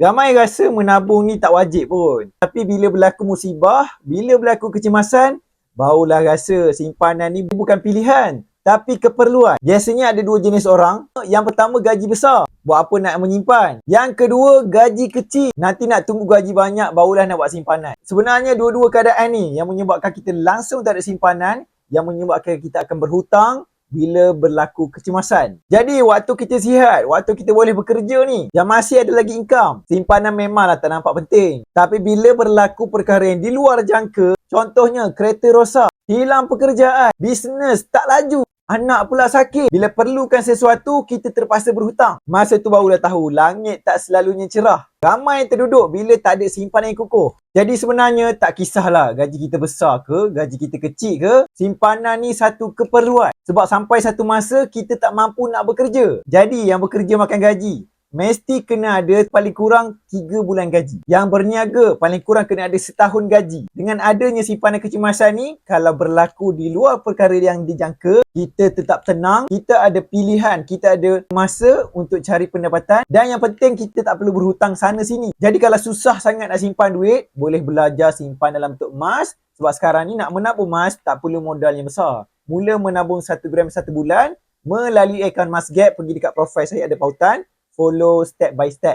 Ramai rasa menabung ni tak wajib pun. Tapi bila berlaku musibah, bila berlaku kecemasan, barulah rasa simpanan ni bukan pilihan. Tapi keperluan. Biasanya ada dua jenis orang. Yang pertama gaji besar. Buat apa nak menyimpan. Yang kedua gaji kecil. Nanti nak tunggu gaji banyak barulah nak buat simpanan. Sebenarnya dua-dua keadaan ni yang menyebabkan kita langsung tak ada simpanan. Yang menyebabkan kita akan berhutang bila berlaku kecemasan. Jadi waktu kita sihat, waktu kita boleh bekerja ni, yang masih ada lagi income, simpanan memanglah tak nampak penting. Tapi bila berlaku perkara yang di luar jangka, contohnya kereta rosak, hilang pekerjaan, bisnes tak laju, Anak pula sakit. Bila perlukan sesuatu, kita terpaksa berhutang. Masa tu barulah tahu, langit tak selalunya cerah. Ramai terduduk bila tak ada simpanan yang kukuh. Jadi sebenarnya tak kisahlah gaji kita besar ke, gaji kita kecil ke. Simpanan ni satu keperluan. Sebab sampai satu masa, kita tak mampu nak bekerja. Jadi yang bekerja makan gaji mesti kena ada paling kurang 3 bulan gaji. Yang berniaga paling kurang kena ada setahun gaji. Dengan adanya simpanan kecemasan ni, kalau berlaku di luar perkara yang dijangka, kita tetap tenang, kita ada pilihan, kita ada masa untuk cari pendapatan dan yang penting kita tak perlu berhutang sana sini. Jadi kalau susah sangat nak simpan duit, boleh belajar simpan dalam bentuk emas sebab sekarang ni nak menabung emas tak perlu modal yang besar. Mula menabung 1 gram satu bulan melalui akaun Mas Gap pergi dekat profil saya ada pautan follow step by step.